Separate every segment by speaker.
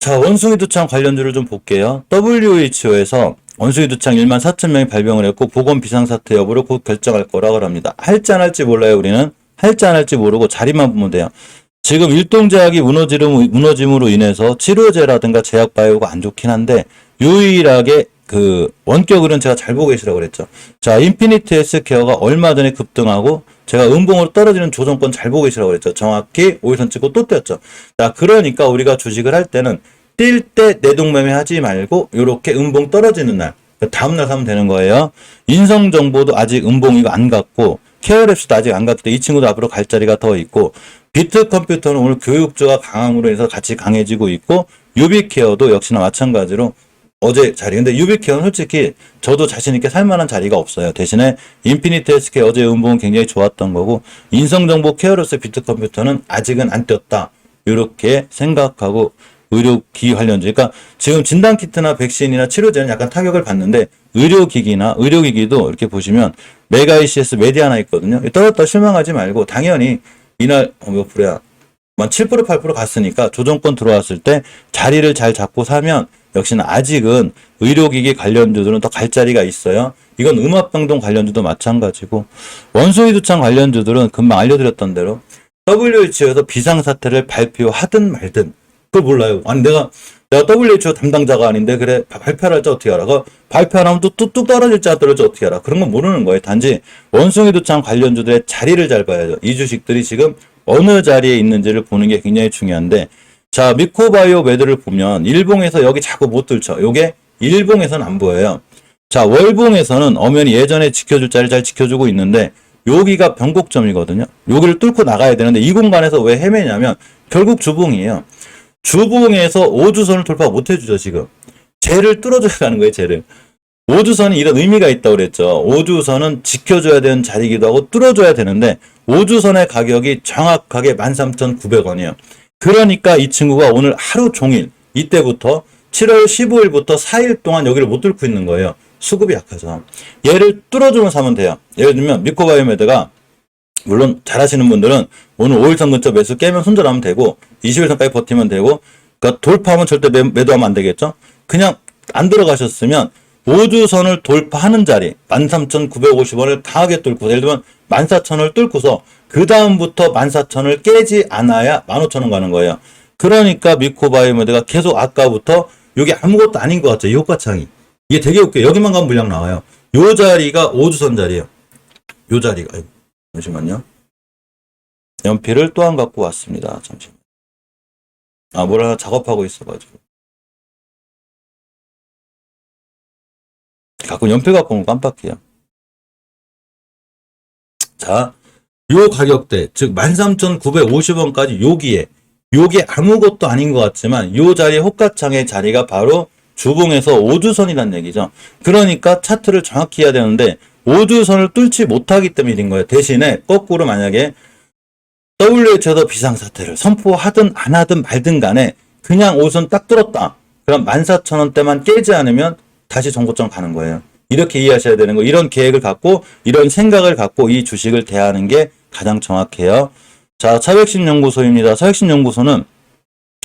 Speaker 1: 자, 원숭이 두창 관련주를 좀 볼게요. WHO에서 원숭이 두창 1만 4천 명이 발병을 했고 보건 비상사태 여부를 곧 결정할 거라고 합니다. 할지 안 할지 몰라요, 우리는. 할지 안 할지 모르고 자리만 보면 돼요. 지금 일동제약이 무너지름, 무너짐으로 인해서 치료제라든가 제약 바이오가 안 좋긴 한데 유일하게 그 원격으로는 제가 잘 보고 계시라고 그랬죠. 자, 인피니트 헬스케어가 얼마 전에 급등하고 제가 음봉으로 떨어지는 조정권 잘 보고 계시라고 그랬죠. 정확히 5일선 찍고 또 떴죠. 자, 그러니까 우리가 주식을 할 때는 뛸 때 내동매매 하지 말고 요렇게 음봉 떨어지는 날 다음날 사면 되는 거예요. 인성정보도 아직 음봉 이거 안 갔고 케어랩스도 아직 안 갔기 때문에 이 친구도 앞으로 갈 자리가 더 있고 비트 컴퓨터는 오늘 교육주가 강함으로 해서 같이 강해지고 있고 유비케어도 역시나 마찬가지로 어제 자리. 근데 유비케어는 솔직히 저도 자신있게 살만한 자리가 없어요. 대신에 인피니트 헬스케어 어제 음봉은 굉장히 좋았던 거고 인성정보 케어로스 비트 컴퓨터는 아직은 안 떴다. 이렇게 생각하고 의료기기 관련주. 그러니까 지금 진단키트나 백신이나 치료제는 약간 타격을 받는데 의료기기나 의료기기도 이렇게 보시면 메가 ECS 메디아나 있거든요. 떨었다 실망하지 말고 당연히 이날 어, 몇 프로야? 한7% 8% 갔으니까 조정권 들어왔을 때 자리를 잘 잡고 사면 역시나 아직은 의료기기 관련주들은 더 갈 자리가 있어요. 이건 음압병동 관련주도 마찬가지고 원숭이 두창 관련주들은 금방 알려드렸던 대로 WHO에서 비상사태를 발표하든 말든 그걸 몰라요. 아니 내가 내가 WHO 담당자가 아닌데 그래 바- 발표를 할지 어떻게 알아? 그 발표 안 하면 또 뚝뚝 떨어질지 안 떨어질지 어떻게 알아? 그런 건 모르는 거예요. 단지 원숭이 두창 관련주들의 자리를 잘 봐야죠. 이 주식들이 지금 어느 자리에 있는지를 보는 게 굉장히 중요한데 자 미코바이오 매드를 보면 일봉에서 여기 자꾸 못 들쳐. 요게 일봉에서는 안 보여요. 자 월봉에서는 엄연히 예전에 지켜줄 자리 잘 지켜주고 있는데 여기가 변곡점이거든요. 여기를 뚫고 나가야 되는데 이 공간에서 왜 헤매냐면 결국 주봉이에요. 주봉에서 5주선을 돌파 못 해주죠, 지금. 쟤를 뚫어줘야 하는 거예요, 쟤를. 5주선이 이런 의미가 있다고 그랬죠. 5주선은 지켜줘야 되는 자리이기도 하고 뚫어줘야 되는데 5주선의 가격이 정확하게 13,900원이에요. 그러니까 이 친구가 오늘 하루 종일 이때부터 7월 15일부터 4일 동안 여기를 못 뚫고 있는 거예요. 수급이 약해서. 얘를 뚫어주면 사면 돼요. 예를 들면 미코바이오메드가 물론 잘하시는 분들은 오늘 5일선 근처 매수 깨면 손절하면 되고 20일선까지 버티면 되고 그러니까 돌파하면 절대 매, 매도하면 안 되겠죠. 그냥 안 들어가셨으면 5주선을 돌파하는 자리 13,950원을 강하게 뚫고 예를 들면 14,000원을 뚫고서 그 다음부터 14,000원을 깨지 않아야 15,000원 가는 거예요. 그러니까 미코바이오메드가 계속 아까부터 이게 아무것도 아닌 것. 이 효과창이. 이게 되게 웃겨요. 여기만 가면 물량 나와요. 요 자리가 5주선 자리예요. 요 자리가. 아이고, 잠시만요. 연필을 또 안 갖고 왔습니다. 잠시만. 아, 뭘 하나 작업하고 있어가지고. 가끔 갖고 오면 깜빡해요. 자, 요 가격대, 즉 13,950원까지 여기에, 요게 아무것도 아닌 것 같지만 요 자리 호가창의 자리가 바로 주봉에서 5주선이란 얘기죠. 그러니까 차트를 정확히 해야 되는데 5주선을 뚫지 못하기 때문인 거예요. 대신에 거꾸로 만약에 WHO에서 비상사태를 선포하든 안 하든 말든 간에 그냥 5선 딱 뚫었다. 그럼 14,000원대만 깨지 않으면 다시 정고점 가는 거예요. 이렇게 이해하셔야 되는 거. 이런 계획을 갖고 이런 생각을 갖고 이 주식을 대하는 게 가장 정확해요. 자, 차백신 연구소입니다. 차백신 연구소는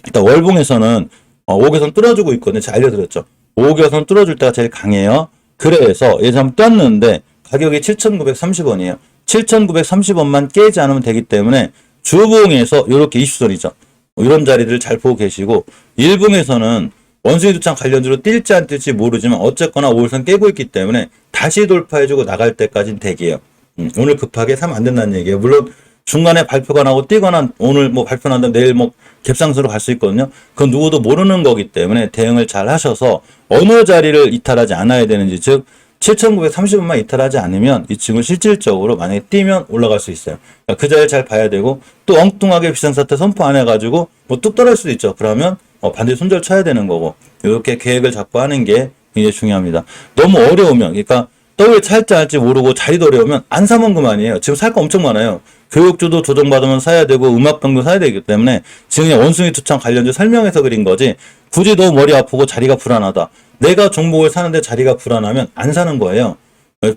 Speaker 1: 일단 월봉에서는 어, 5개선 뚫어주고 있거든요. 제가 알려드렸죠. 5개선 뚫어줄 때가 제일 강해요. 그래서 예전 떴는데 가격이 7,930원이에요. 7,930원만 깨지 않으면 되기 때문에 주봉에서 이렇게 20선이죠. 이런 자리들을 잘 보고 계시고 일봉에서는 원숭이 두창 관련주로 뛸지 안 뛸지 모르지만 어쨌거나 5일선 깨고 있기 때문에 다시 돌파해주고 나갈 때까지는 대기예요. 음, 오늘 급하게 사면 안 된다는 얘기예요. 물론 중간에 발표가 나고 뛰거나 오늘 뭐 발표 난다면 내일 뭐 갭상승으로 갈 수 있거든요. 그건 누구도 모르는 거기 때문에 대응을 잘 하셔서 어느 자리를 이탈하지 않아야 되는지 즉 7,930원만 이탈하지 않으면 이 친구 실질적으로 만약에 뛰면 올라갈 수 있어요. 그러니까 그 자리를 잘 봐야 되고 또 엉뚱하게 비상사태 선포 안 해가지고 뭐 뚝 떨어질 수도 있죠. 그러면 어, 반드시 손절 쳐야 되는 거고 이렇게 계획을 잡고 하는 게 굉장히 중요합니다. 너무 어려우면 그러니까 더블 찰지 할지 모르고 자리도 어려우면 안 사면 그만이에요. 지금 살 거 엄청 많아요. 교육주도 조정받으면 사야 되고 음악병도 사야 되기 때문에 지금 그냥 원숭이 투창 관련주 설명해서 그린 거지 굳이 너무 머리 아프고 자리가 불안하다. 내가 종목을 사는데 자리가 불안하면 안 사는 거예요.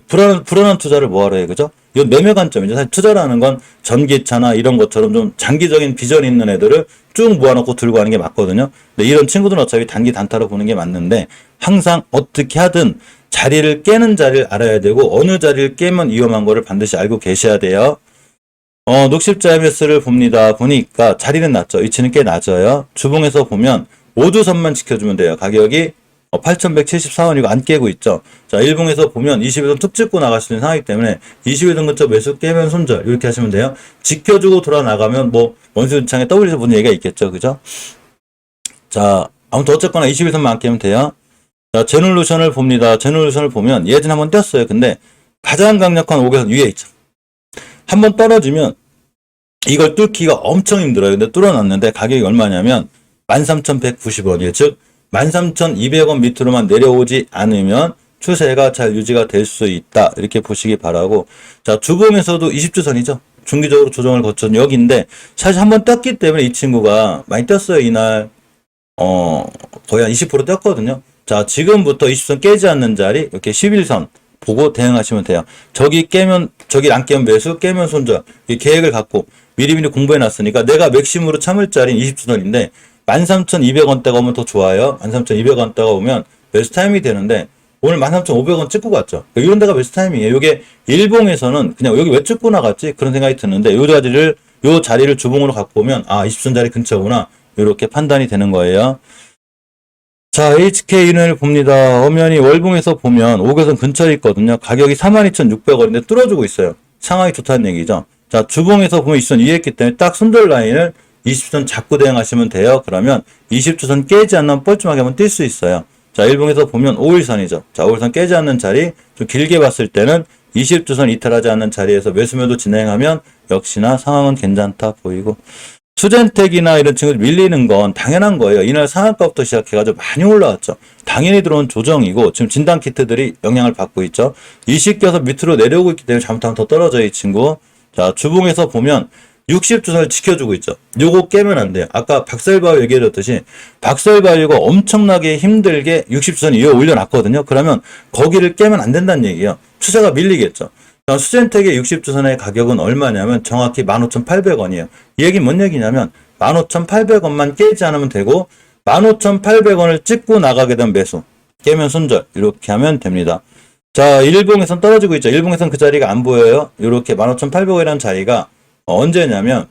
Speaker 1: 불안한, 불안한 투자를 뭐하러 해, 그죠? 이건 매매 관점이죠. 사실 투자라는 건 전기차나 이런 것처럼 좀 장기적인 비전이 있는 애들을 쭉 모아놓고 들고 가는 게 맞거든요. 근데 이런 친구들은 어차피 단기 단타로 보는 게 맞는데 항상 어떻게 하든 자리를 깨는 자리를 알아야 되고 어느 자리를 깨면 위험한 거를 반드시 알고 계셔야 돼요. 어, 녹십자 MS를 봅니다. 보니까 자리는 낮죠. 위치는 꽤 낮아요. 주봉에서 보면 5주선만 지켜주면 돼요. 가격이 8,174원이고 안 깨고 있죠. 자, 일봉에서 보면 21선 툭 찍고 있는 상황이기 때문에 21선 근처 매수 깨면 손절 이렇게 하시면 돼요. 지켜주고 돌아 나가면 뭐 원수창에 W에서 보는 얘기가 있겠죠. 그죠? 자, 아무튼 어쨌거나 21선만 안 깨면 돼요. 자, 제놀루션을 봅니다. 제놀루션을 보면 예전 한번 떴어요. 근데 가장 강력한 5개선 위에 있죠. 한번 떨어지면 이걸 뚫기가 엄청 힘들어요. 근데 뚫어놨는데 가격이 얼마냐면 13,190원이에요. 즉 13,200원 밑으로만 내려오지 않으면 추세가 잘 유지가 될 수 있다. 이렇게 보시기 바라고. 자, 주봉에서도 20주 선이죠. 중기적으로 조정을 거친 여기인데 사실 한번 떴기 때문에 이 친구가 많이 떴어요. 이날 어 거의 한 20% 떴거든요. 자, 지금부터 20선 깨지 않는 자리 이렇게 11선 보고 대응하시면 돼요. 저기 깨면 저기 안 깨면 매수, 깨면 손절. 이 계획을 갖고 미리미리 공부해 놨으니까 내가 맥심으로 참을 자리는 20주선인데 13,200원대가 오면 더 좋아요. 13,200원대가 오면 매수 타임이 되는데 오늘 13,500원 찍고 갔죠. 그러니까 이런 데가 매수 타임이에요. 이게 일봉에서는 그냥 여기 왜 찍고 나갔지? 그런 생각이 드는데 요 자리를 요 자리를 주봉으로 갖고 오면 아 20선 자리 근처구나. 이렇게 판단이 되는 거예요. 자, HK인을 봅니다. 엄연히 월봉에서 보면 5개선 근처에 있거든요. 가격이 42,600원인데 뚫어주고 있어요. 상황이 좋다는 얘기죠. 자, 주봉에서 보면 20선 이해했기 때문에 딱 손절 라인을 20선 잡고 대응하시면 돼요. 그러면 20주선 깨지 않는 뻘쭘하게 한번 뛸 수 있어요. 자, 일봉에서 보면 5일선이죠. 자, 5일선 깨지 않는 자리, 좀 길게 봤을 때는 20주선 이탈하지 않는 자리에서 매수매도 진행하면 역시나 상황은 괜찮다 보이고 수젠텍이나 이런 친구들 밀리는 건 당연한 거예요. 이날 상한가부터 시작해가지고 많이 올라왔죠. 당연히 들어온 조정이고 지금 진단 키트들이 영향을 받고 있죠. 이식 껴서 밑으로 내려오고 있기 때문에 잘못하면 더 떨어져 이 친구. 자 주봉에서 보면 60주선을 지켜주고 있죠. 요거 깨면 안 돼요. 아까 박설바이오 얘기해줬듯이 박설바이오가 엄청나게 힘들게 60주선 이어 올려놨거든요. 그러면 거기를 깨면 안 된다는 얘기예요. 추세가 밀리겠죠. 자, 수젠텍의 60주선의 가격은 얼마냐면 정확히 15,800원이에요. 이 얘기 뭔 얘기냐면 15,800원만 깨지 않으면 되고 15,800원을 찍고 나가게 된 매수 깨면 손절 이렇게 하면 됩니다. 자, 일봉에선 떨어지고 있죠. 일봉에선 그 자리가 안 보여요. 이렇게 15,800원이라는 자리가 언제냐면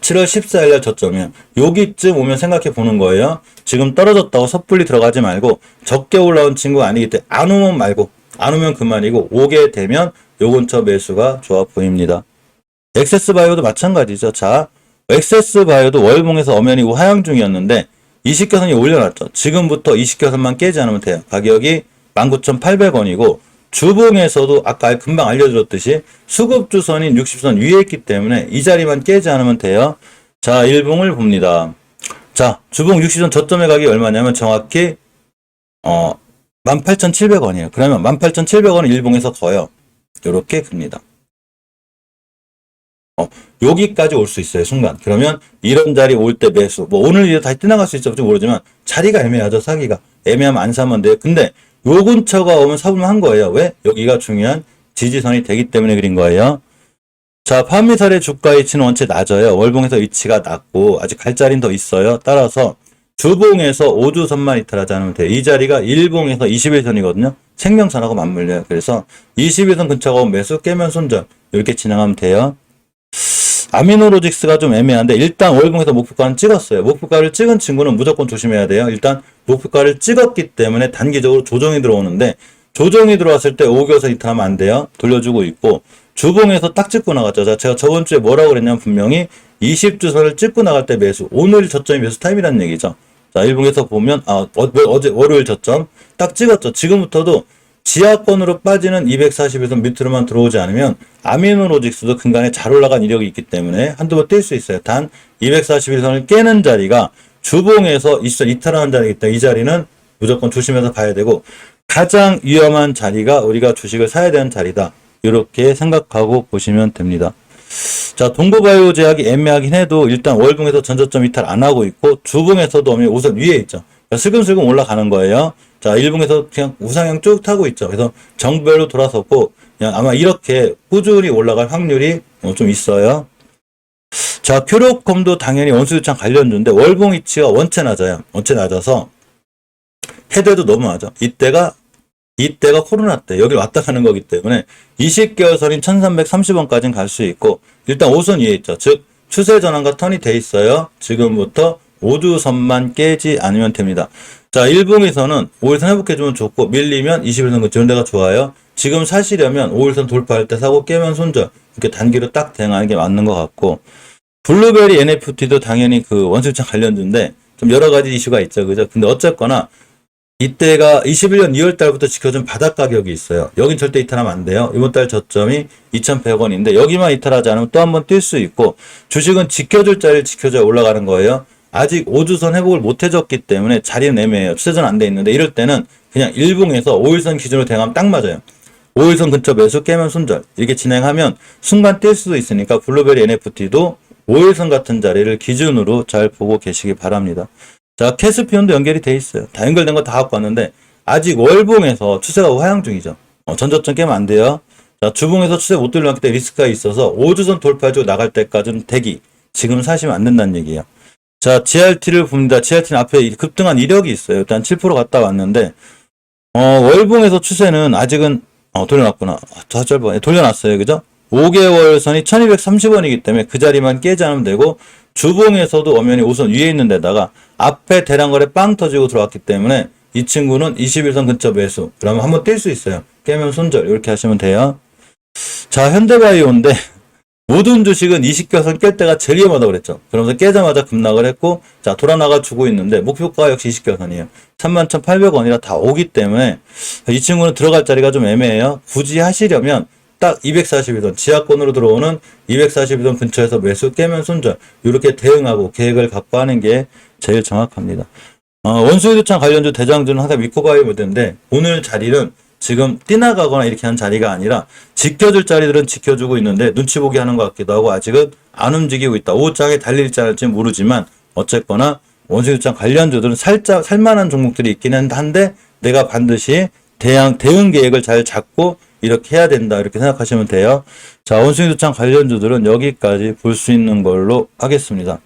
Speaker 1: 7월 14일 날 저점이에요. 여기쯤 오면 생각해 보는 거예요. 지금 떨어졌다고 섣불리 들어가지 말고 적게 올라온 친구가 아니기 때문에 안 오면 말고 안 오면 그만이고 오게 되면 요 근처 매수가 좋아 보입니다. 엑세스 바이오도 마찬가지죠. 자, 엑세스 바이오도 월봉에서 엄연히 하향 중이었는데 20개선이 올려놨죠. 지금부터 20개선만 깨지 않으면 돼요. 가격이 19,800원이고 주봉에서도 아까 금방 알려드렸듯이 수급주선인 60선 위에 있기 때문에 이 자리만 깨지 않으면 돼요. 자, 일봉을 봅니다. 자, 주봉 60선 저점의 가격이 얼마냐면 정확히 어 18,700원이에요. 그러면 18,700원은 일봉에서 거요. 이렇게 큽니다. 어, 여기까지 올 수 있어요, 순간. 그러면 이런 자리 올 때 매수. 뭐 오늘 이제 다시 떠나갈 수 있을지 모르지만 자리가 애매하죠, 사기가. 애매하면 안 사면 돼요. 근데 요 근처가 오면 사보면 한 거예요. 왜? 여기가 중요한 지지선이 되기 때문에 그린 거예요. 자, 판미설의 주가 위치는 원체 낮아요. 월봉에서 위치가 낮고 아직 갈 자리는 더 있어요. 따라서 주봉에서 5주선만 이탈하지 않으면 돼요. 이 자리가 일봉에서 21선이거든요. 생명선하고 맞물려요. 그래서 21선 근처가 오면 매수 깨면 손절 이렇게 진행하면 돼요. 아미노로직스가 좀 애매한데 일단 월봉에서 목표가는 찍었어요. 목표가를 찍은 친구는 무조건 조심해야 돼요. 일단 목표가를 찍었기 때문에 단기적으로 조정이 들어오는데 조정이 들어왔을 때 5개월선 이탈하면 안 돼요. 돌려주고 있고 주봉에서 딱 찍고 나갔죠. 자, 제가 저번 주에 뭐라고 그랬냐면 분명히 20주선을 찍고 나갈 때 매수. 오늘 저점이 매수 타임이라는 얘기죠. 자, 일봉에서 보면 아, 어, 어제 월요일 저점 딱 찍었죠. 지금부터도 지하권으로 빠지는 240에서 밑으로만 들어오지 않으면 아미노로직스도 근간에 잘 올라간 이력이 있기 때문에 한두 번 뛸 수 있어요. 단 241선을 깨는 자리가 주봉에서 있어 이탈하는 자리이기 때문에 이 자리는 무조건 조심해서 봐야 되고 가장 위험한 자리가 우리가 주식을 사야 되는 자리다. 이렇게 생각하고 보시면 됩니다. 자, 동고바이오 제약이 애매하긴 해도 일단 월봉에서 전저점 이탈 안 하고 있고 주봉에서도 우선 위에 있죠. 슬금슬금 올라가는 거예요. 자, 일봉에서 그냥 우상향 쭉 타고 있죠. 그래서 정별로 돌아섰고, 그냥 아마 이렇게 꾸준히 올라갈 확률이 어, 좀 있어요. 자, 큐로콤도 당연히 원수유창 관련주인데 월봉 위치가 원체 낮아요. 원체 낮아서 해대도 너무 낮아. 이때가 이때가 코로나 때 여기 왔다 가는 거기 때문에 20개월 선인 1330원까지는 갈 수 있고 일단 5선 위에 있죠. 즉 추세 전환과 턴이 돼 있어요. 지금부터 5주선만 깨지 않으면 됩니다. 자, 일봉에서는 5일선 회복해주면 좋고 밀리면 21선 근처 이런 데가 좋아요. 지금 사시려면 5일선 돌파할 때 사고 깨면 손절 이렇게 단기로 딱 대응하는 게 맞는 것 같고 블루베리 NFT도 당연히 그 원수유창 관련주인데 좀 여러 가지 이슈가 있죠. 그죠? 근데 어쨌거나 이때가 21년 2월 달부터 지켜준 바닥 가격이 있어요. 여긴 절대 이탈하면 안 돼요. 이번 달 저점이 2,100원인데 여기만 이탈하지 않으면 또 한 번 뛸 수 있고 주식은 지켜줄 자리를 지켜줘야 올라가는 거예요. 아직 5주선 회복을 못 해줬기 때문에 자리는 애매해요. 추세전 안 돼 있는데 이럴 때는 그냥 일봉에서 5일선 기준으로 대응하면 딱 맞아요. 5일선 근처 매수 깨면 손절 이렇게 진행하면 순간 뛸 수도 있으니까 블루베리 NFT도 5일선 같은 자리를 기준으로 잘 보고 계시기 바랍니다. 자, 캐스피온도 연결이 돼 있어요. 다 연결된 거 다 갖고 왔는데 아직 월봉에서 추세가 하향 중이죠. 어, 전저점 깨면 안 돼요. 자, 주봉에서 추세 못 돌려놨기 때문에 리스크가 있어서 5주선 돌파해주고 나갈 때까지는 대기. 지금 사시면 안 된다는 얘기예요. 자, GRT를 봅니다. GRT는 앞에 급등한 이력이 있어요. 일단 7% 갔다 왔는데 어, 월봉에서 추세는 아직은 어, 돌려놨구나. 아, 더 짧아. 돌려놨어요. 그죠? 5개월 선이 1230원이기 때문에 그 자리만 깨지 않으면 되고 주봉에서도 엄연히 우선 위에 있는 데다가 앞에 대량거래 빵 터지고 들어왔기 때문에 이 친구는 21선 근처 매수. 그러면 한번 뛸 수 있어요. 깨면 손절. 이렇게 하시면 돼요. 자, 현대바이오인데 모든 주식은 20개선 깰 때가 제일 위험하다고 그랬죠. 그러면서 깨자마자 급락을 했고, 자, 돌아나가 주고 있는데, 목표가 역시 20개선이에요. 31,800원이라 다 오기 때문에, 이 친구는 들어갈 자리가 좀 애매해요. 굳이 하시려면, 딱 242선, 지하권으로 들어오는 242선 근처에서 매수 깨면 손절, 이렇게 대응하고 계획을 갖고 하는 게 제일 정확합니다. 어, 원수유도창 관련주 대장주는 항상 가야 모드인데, 오늘 자리는 지금 뛰나가거나 이렇게 하는 자리가 아니라 지켜줄 자리들은 지켜주고 있는데 눈치 보기 하는 것 같기도 하고 아직은 안 움직이고 있다. 오장에 달릴지 않을지 모르지만 어쨌거나 원수유장 관련주들은 살짝 살만한 종목들이 있기는 한데 내가 반드시 대응 대응 계획을 잘 잡고 이렇게 해야 된다 이렇게 생각하시면 돼요. 자 원수유장 관련주들은 여기까지 볼 수 있는 걸로 하겠습니다.